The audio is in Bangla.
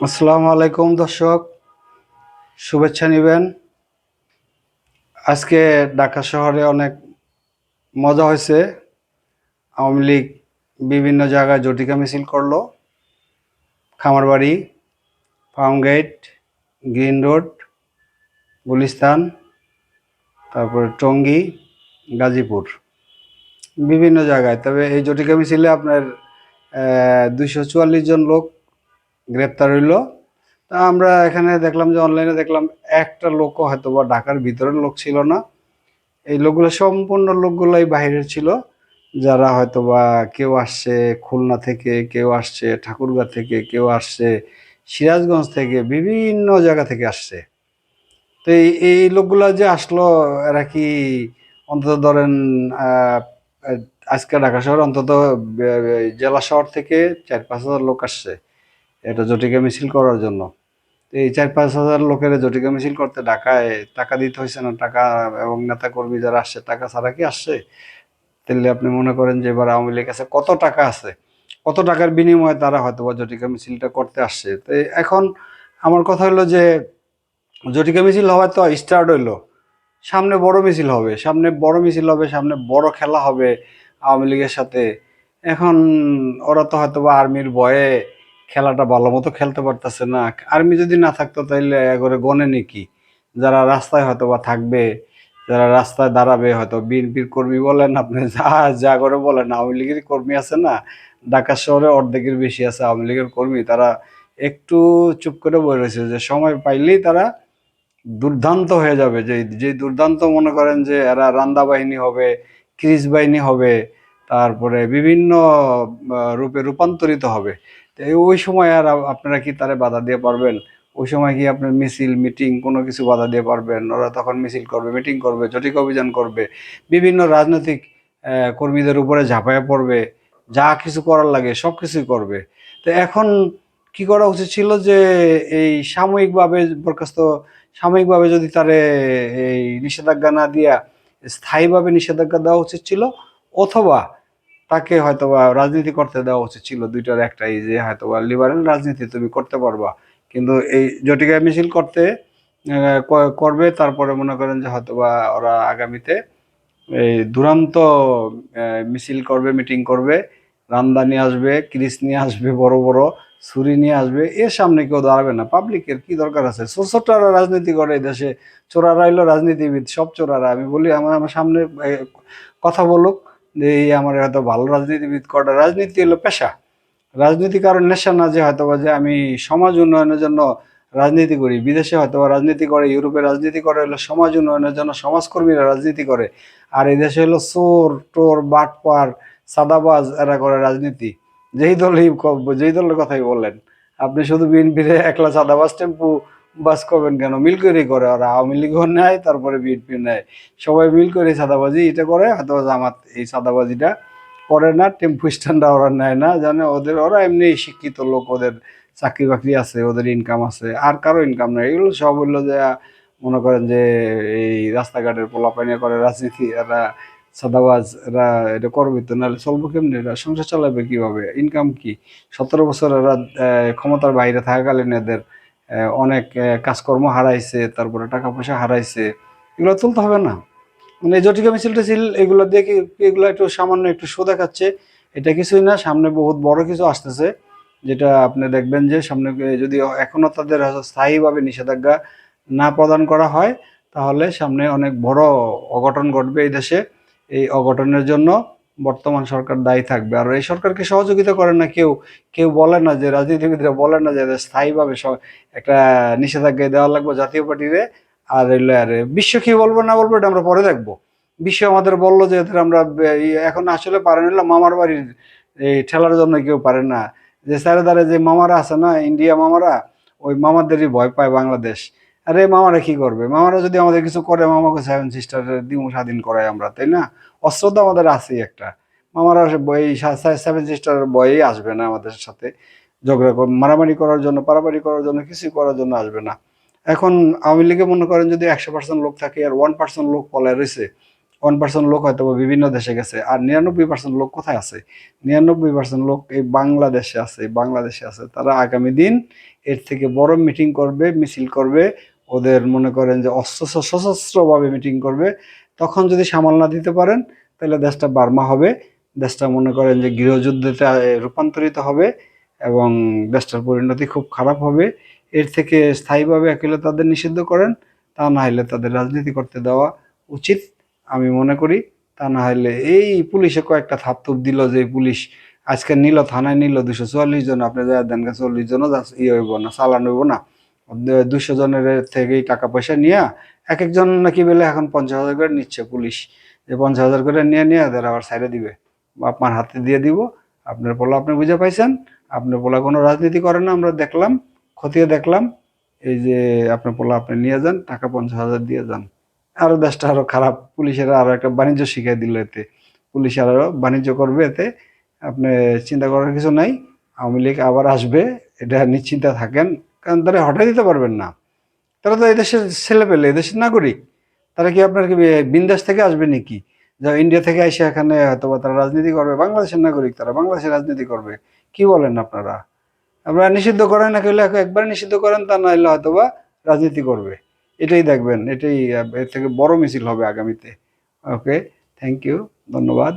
আসসালামু আলাইকুম, দর্শক। শুভেচ্ছা নেবেন। আজকে ঢাকা শহরে অনেক মজা হয়েছে। আওয়ামী লীগ বিভিন্ন জায়গায় জটিকা মিছিল করল। Khamarbari Farmgate Green Road, Gulistan, তারপরে টঙ্গী, গাজীপুর। বিভিন্ন জায়গায়। তবে এই জটিকা মিছিলে আপনার দুইশো চুয়াল্লিশ জন লোক গ্রেপ্তার হইল। তা আমরা এখানে দেখলাম যে অনলাইনে দেখলাম একটা লোকও হয়তো বা ঢাকার ভিতরের লোক ছিল না। এই লোকগুলো সম্পূর্ণ লোকগুলোই বাইরের ছিল, যারা হয়তো বা কেউ আসছে খুলনা থেকে, কেউ আসছে ঠাকুরগাঁ থেকে, কেউ আসছে সিরাজগঞ্জ থেকে, বিভিন্ন জায়গা থেকে আসছে। তো এই এই লোকগুলা যে আসলো, এরা কি অন্তত ধরেন আজকে ঢাকা শহর অন্তত জেলা শহর থেকে চার পাঁচ হাজার লোক আসছে। এটা জটিকা মিছিল করার জন্য। তো এই চার পাঁচ হাজার লোকের জটিকা মিছিল করতে ঢাকায় টাকা দিতে হয়েছে না, টাকা এবং নেতা কর্মী যারা আসছে, টাকা ছাড়া কি আসছে? তাহলে আপনি মনে করেন যে এবার আওয়ামী লীগ কাছে কত টাকা আছে? কত টাকার বিনিময়ে তারা হয়তো বা জটিকা মিছিলটা করতে আসছে? তো এখন আমার কথা হলো যে জটিকা মিছিল হওয়ার তো স্টার্ট হইল। সামনে বড় মিছিল হবে, সামনে বড় মিছিল হবে, সামনে বড় খেলা হবে আওয়ামী লীগের সাথে। এখন ওরা তো হয়তো বা আর্মির ভয়ে খেলাটা ভালো মতো খেলতে পারতেছে না। আর্মি যদি না থাকতো তাহলে করে গনে নাকি? যারা রাস্তায় হয়তো বা থাকবে, যারা রাস্তায় দাঁড়াবে, হয়তো বিএনপির কর্মী বলেন আপনি, যা যা করে বলেন, আওয়ামী লীগের কর্মী আছে না? ঢাকা শহরে অর্ধেকের বেশি আছে আওয়ামী লীগের কর্মী। তারা একটু চুপ করে বলে রয়েছে যে সময় পাইলেই তারা দুর্দান্ত হয়ে যাবে। যে যে দুর্দান্ত মনে করেন যে এরা রান্দা বাহিনী হবে ক্রিস বাহিনী হবে, তারপরে বিভিন্ন রূপে রূপান্তরিত হবে। ওই সময় আর আপনারা কি তারে বাধা দিয়ে পারবেন? ওই সময় কি আপনার মিছিল, মিটিং কোনো কিছু বাধা দিয়ে পারবেন? ওরা তখন মিছিল করবে, মিটিং করবে জটিক অভিযান করবে, বিভিন্ন রাজনৈতিক কর্মীদের উপরে ঝাঁপায় পড়বে, যা কিছু করার লাগে সব কিছুই করবে। তো এখন কি করা উচিত ছিল যে এই সাময়িকভাবে বরখাস্ত, সাময়িকভাবে যদি তারে এই নিষেধাজ্ঞা না দিয়া স্থায়ীভাবে নিষেধাজ্ঞা দেওয়া উচিত ছিল, অথবা তাকে হয়তোবা রাজনীতি করতে দেওয়া উচিত ছিল, দুইটার একটাই যে হয়তোবা লিবারেল রাজনীতি তুমি করতে পারবা। কিন্তু এই জটিকা মিছিল করতে করবে, তারপরে মনে করেন যে হয়তোবা ওরা আগামীতে এই দুরান্ত মিছিল করবে, মিটিং করবে রান্দা নিয়ে আসবে, ক্রিস নিয়ে আসবে, বড় বড়, ছুরি নিয়ে আসবে, এর সামনে কেউ দাঁড়াবে না। পাবলিকের কি দরকার আছে? ছোটরা রাজনীতি করে এই দেশে, চোরারা হইল রাজনীতিবিদ, সব চোরারা। আমি বলি, আমার আমার সামনে কথা বলুক যে এই আমার হয়তো ভালো রাজনীতিবিদ করা রাজনীতি হলো পেশা। রাজনীতি কারণ নেশা না যে হয়তো যে আমি সমাজ উন্নয়নের জন্য রাজনীতি করি। বিদেশে হয়তো রাজনীতি করে, ইউরোপে রাজনীতি করে, হলো সমাজ উন্নয়নের জন্য সমাজকর্মীরা রাজনীতি করে। আর এই দেশে হলো চোর, টোর, বাটপার, সাদাবাজ এরা করে রাজনীতি। যেই দলই যেই দলের কথাই বললেন আপনি শুধু বিএনপির একলা সাদাবাজ টেম্পু বাস করবেন কেন? মিল করেই করে। ওরা আওয়ামী লীগও নেয়, তারপরে বিএনপি নেয়। সবাই মিল করে সাদাবাজি এটা করে হয়তো জামাত এই সাদাবাজিটা করে না, টেম্পু স্ট্যান্ডটা ওরা নেয় না। জানে ওদের, ওরা এমনি শিক্ষিত লোক, ওদের চাকরি বাকরি আছে, ওদের ইনকাম আছে, আর কারও ইনকাম নেই। এগুলো সব হইল যে, মনে করেন যে, এই রাস্তাঘাটের পোলাপাইনে করে রাজনীতি এরা সাদাবাজ এরা এটা করবে তো, নাহলে চলবো কেমনি? এরা সংসার চালাবে কীভাবে? ইনকাম কি? সতেরো বছর এরা ক্ষমতার বাইরে থাকাকালীন এদের অনেক কাজকর্ম হারাইছে, তারপরে টাকা পয়সা হারাইছে, এগুলো তুলতে হবে না। মানে জটিকা মিছিল টিছিল এগুলো দিয়ে এগুলো একটু সামান্য একটু শো দেখাচ্ছে, এটা কিছুই না, সামনে বহুত বড় কিছু আসতেছে, যেটা আপনি দেখবেন যে সামনে যদি এখনও তাদের স্থায়ীভাবে নিষেধাজ্ঞা না প্রদান করা হয়, তাহলে সামনে অনেক বড় অঘটন ঘটবে এই দেশে। এই অঘটনের জন্য বর্তমান সরকার দায়ী থাকবে। আর এই সরকারকে সহযোগিতা করে না কেউ কেউ বলে না যে, রাজনীতিবিদরা বলে না যে স্থায়ীভাবে একটা নিষেধাজ্ঞা দেওয়া লাগবে জাতীয় পার্টিরে, আর এলো বিশ্ব কি বলব না বলব এটা আমরা পরে দেখব। বিশ্ব আমাদের বলল যে, এদের আমরা এখন আসলে পারে নিল মামার বাড়ির, এই ঠেলার জন্য কেউ পারে না। যে স্যারে দ্বারে যে মামারা আছে না, ইন্ডিয়া মামারা, ওই মামাদেরই ভয় পায় বাংলাদেশ। আরে মামারা কি করবে? মামারা যদি আমাদের কিছু করে, মামাকে সেভেন সিস্টার দিমু, স্বাধীন করাই আমরা, তাই না? অস্ত্র তো আমাদের আছেই একটা। মামারা এই সেভেন সিস্টার বয়েই আসবে না আমাদের সাথে। ঝগড়া মারামারি করার জন্য, পারাপারি করার জন্য কিছু করার জন্য আসবে না। এখন আওয়ামী লীগে মনে করেন যদি একশো পার্সেন্ট লোক থাকে, আর ওয়ান পার্সেন্ট লোক পলায় রয়েছে ওয়ান পার্সেন্ট লোক হয়তো বিভিন্ন দেশে গেছে, আর নিরানব্বই পার্সেন্ট লোক কোথায় আছে? নিরানব্বই পার্সেন্ট লোক এই বাংলাদেশে আছে বাংলাদেশে আছে। তারা আগামী দিন এর থেকে বড় মিটিং করবে, মিছিল করবে ওদের মনে করেন যে অস্ত্র সশস্ত্রভাবে মিটিং করবে, তখন যদি সামাল না দিতে পারেন, তাহলে দেশটা বার্মা হবে। দেশটা মনে করেন যে গৃহযুদ্ধতে রূপান্তরিত হবে এবং দেশটার পরিণতি খুব খারাপ হবে। এর থেকে স্থায়ীভাবে একেলে তাদের নিষিদ্ধ করেন, তা না হলে তাদের রাজনীতি করতে দেওয়া উচিত, আমি মনে করি। তা না হলে এই পুলিশে কয়েকটা থাপ থুপ দিল যে পুলিশ আজকে নিল থানায় নিল দুশো চুয়াল্লিশ জন, আপনি যা দেন চল্লিশ জনও ইয়ে হইব না, চালান হইব না। দুশো জনের থেকেই টাকা পয়সা নিয়ে এক একজন নাকি বেলে এখন পঞ্চাশ হাজার করে নিচ্ছে পুলিশ। যে পঞ্চাশ হাজার করে নিয়ে নিয়ে এদের আবার সাইডে দিবে। আপনার হাতে দিয়ে দিব। আপনার পোলা আপনি বুঝে পাইছেন? আপনার পোলা কোনো রাজনীতি করে না, আমরা দেখলাম, খতিয়ে দেখলাম। এই যে আপনার পোলা আপনি নিয়ে যান, টাকা পঞ্চাশ হাজার দিয়ে যান। আরও দেশটা আরও খারাপ। পুলিশের আরও একটা বাণিজ্য শিখিয়ে দিল এতে। পুলিশ আরও বাণিজ্য করবে এতে। আপনি চিন্তা করার কিছু নাই। আওয়ামী লীগ আবার আসবে, এটা নিশ্চিন্তা থাকেন। কারণ তারা হঠাৎ দিতে পারবেন না। তারা তো এদেশের ছেলে পেলে এদেশের নাগরিক। তারা কি আপনার কি বিন্দাস থেকে আসবে নাকি? যা ইন্ডিয়া থেকে এসে এখানে হয়তো বা তারা রাজনীতি করবে, বাংলাদেশের নাগরিক তারা বাংলাদেশের রাজনীতি করবে। কি বলেন আপনারা? আপনারা নিষিদ্ধ করেন না, কেউ একবার নিষিদ্ধ করেন, তা না হলে হয়তো বা রাজনীতি করবে। এটাই দেখবেন, এটাই, এর থেকে বড় মিছিল হবে আগামীতে। ওকে থ্যাংক ইউ ধন্যবাদ।